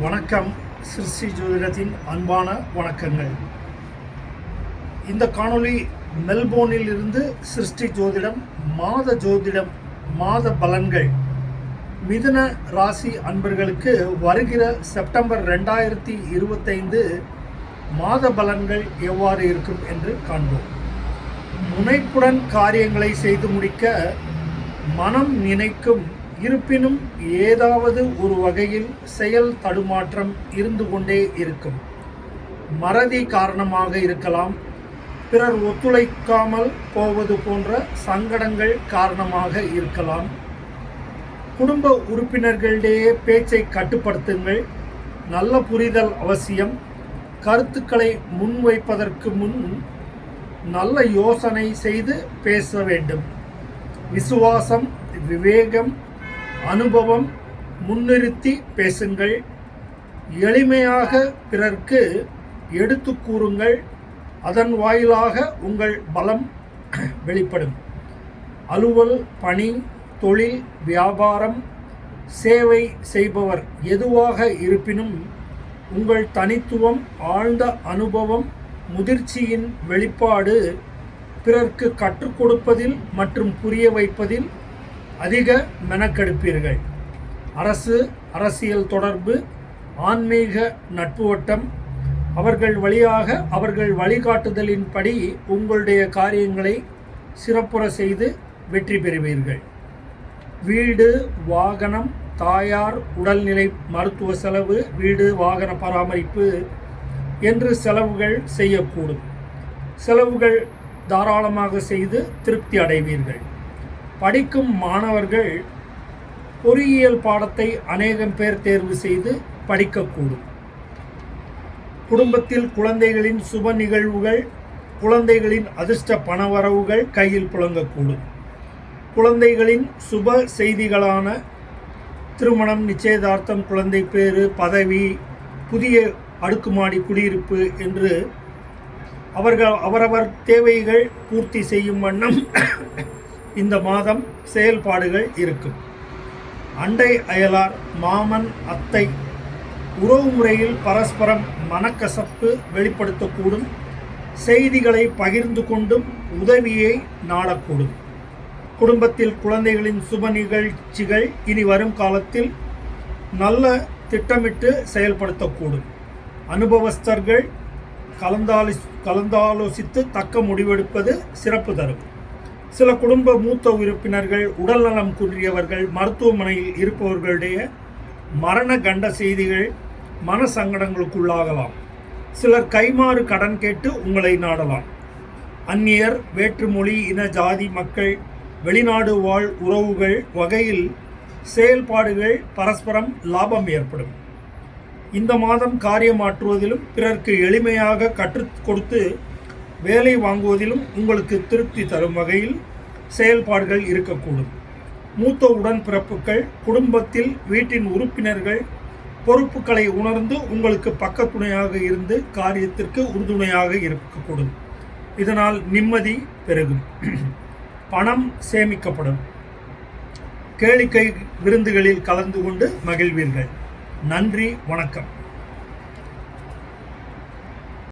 வணக்கம். சிருஷ்டி ஜோதிடத்தின் அன்பான வணக்கங்கள். இந்த காணொளி மெல்போர்னில் இருந்து சிருஷ்டி ஜோதிடம் மாத ஜோதிடம் மாத பலன்கள். மிதுன ராசி அன்பர்களுக்கு வருகிற செப்டம்பர் ரெண்டாயிரத்தி இருபத்தைந்து மாத பலன்கள் எவ்வாறு இருக்கும் என்று காண்போம். முனைப்புடன் காரியங்களை செய்து முடிக்க மனம் நினைக்கும் இருப்பினும் ஏதாவது ஒரு வகையில் செயல் தடுமாற்றம் இருந்து கொண்டே இருக்கும். மறதி காரணமாக இருக்கலாம். பிறர் ஒத்துழைக்காமல் போவது போன்ற சங்கடங்கள் காரணமாக இருக்கலாம். குடும்ப உறுப்பினர்களிடையே பேச்சை கட்டுப்படுத்துங்கள். நல்ல புரிதல் அவசியம். கருத்துக்களை முன்வைப்பதற்கு முன் நல்ல யோசனை செய்து பேச வேண்டும். விசுவாசம் விவேகம் அனுபவம் முன்னிறுத்தி பேசுங்கள். எளிமையாக பிறர்க்கு எடுத்து கூறுங்கள். அதன் வாயிலாக உங்கள் பலம் வெளிப்படும். அலுவல் பணி தொழில் வியாபாரம் சேவை செய்பவர் எதுவாக இருப்பினும் உங்கள் தனித்துவம் ஆழ்ந்த அனுபவம் முதிர்ச்சியின் வெளிப்பாடு பிறர்க்கு கற்றுக் கொடுப்பதில் மற்றும் புரிய வைப்பதில் அதிக மெனக்கெடுப்பீர்கள். அரசு அரசியல் தொடர்பு ஆன்மீக நட்பு வட்டம் அவர்கள் வழியாக அவர்கள் வழிகாட்டுதலின்படி உங்களுடைய காரியங்களை சிறப்புற செய்து வெற்றி பெறுவீர்கள். வீடு வாகனம் தாயார் உடல்நிலை மருத்துவ செலவு வீடு வாகன பராமரிப்பு என்று செலவுகள் செய்யக்கூடும். செலவுகள் தாராளமாக செய்து திருப்தி அடைவீர்கள். படிக்கும் மாணவர்கள் பொறியியல் பாடத்தை அநேகம் பேர் தேர்வு செய்து படிக்கக்கூடும். குடும்பத்தில் குழந்தைகளின் சுப நிகழ்வுகள் குழந்தைகளின் அதிர்ஷ்ட பணவரவுகள் கையில் புழங்கக்கூடும் குழந்தைகளின் சுப செய்திகளான திருமணம் நிச்சயதார்த்தம் குழந்தை பேறு பதவி புதிய அடுக்குமாடி குடியிருப்பு என்று அவர்கள் அவரவர் தேவைகள் பூர்த்தி செய்யும் வண்ணம் இந்த மாதம் செயல்பாடுகள் இருக்கும். அண்டை அயலார் மாமன் அத்தை உறவு முறையில் பரஸ்பரம் மனக்கசப்பு வெளிப்படுத்தக்கூடும். செய்திகளை பகிர்ந்து கொண்டும் உதவியை நாடக்கூடும். குடும்பத்தில் குழந்தைகளின் சுப நிகழ்ச்சிகள் இனி வரும் காலத்தில் நல்ல திட்டமிட்டு செயல்படுத்தக்கூடும். அனுபவஸ்தர்கள் கலந்தாலி கலந்தாலோசித்து தக்க முடிவெடுப்பது சிறப்பு தரும். சில குடும்ப மூத்த உறுப்பினர்கள் உடல்நலம் குன்றியவர்கள் மருத்துவமனையில் இருப்பவர்களுடைய மரண கண்ட செய்திகள் மன சங்கடங்களுக்குள்ளாகலாம். சிலர் கைமாறு கடன் கேட்டு உங்களை நாடலாம். அந்நியர் வேற்றுமொழி இன ஜாதி மக்கள் வெளிநாடு வாழ் உறவுகள் வகையில் செயல்பாடுகள் பரஸ்பரம் லாபம் ஏற்படும். இந்த மாதம் காரியமாற்றுவதிலும் பிறர்க்கு எளிமையாக கற்றுக் கொடுத்து வேலை வாங்குவதிலும் உங்களுக்கு திருப்தி தரும் வகையில் செயல்பாடுகள் இருக்கக்கூடும். மூத்த உடன்பிறப்புகள் குடும்பத்தில் வீட்டின் உறுப்பினர்கள் பொறுப்புகளை உணர்ந்து உங்களுக்கு பக்கத்துணையாக இருந்து காரியத்திற்கு உறுதுணையாக இருக்கக்கூடும். இதனால் நிம்மதி பெருகும். பணம் சேமிக்கப்படும். கேளிக்கை விருந்துகளில் கலந்து கொண்டு மகிழ்வீர்கள். நன்றி வணக்கம்.